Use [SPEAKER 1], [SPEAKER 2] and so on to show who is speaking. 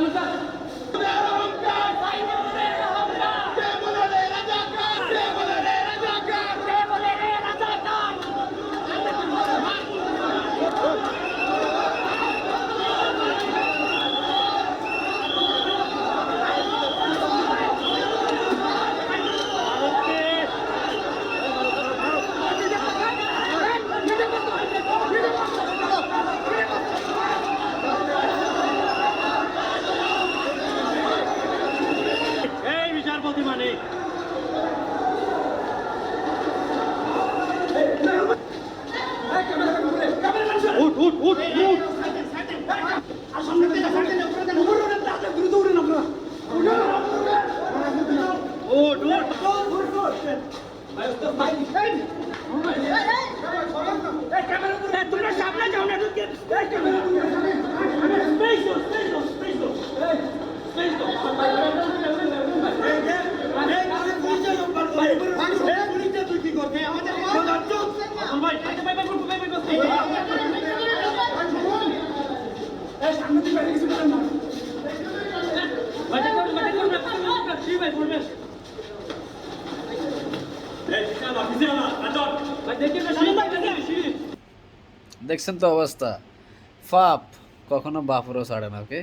[SPEAKER 1] lugar. মানে উঠ উঠ উঠ উঠ উঠ উঠ
[SPEAKER 2] তোমরা সামনে যাও না
[SPEAKER 3] দেখছেন তো অবস্থা। ফাপ কখনো বাপরও ছাড়ে না ওকে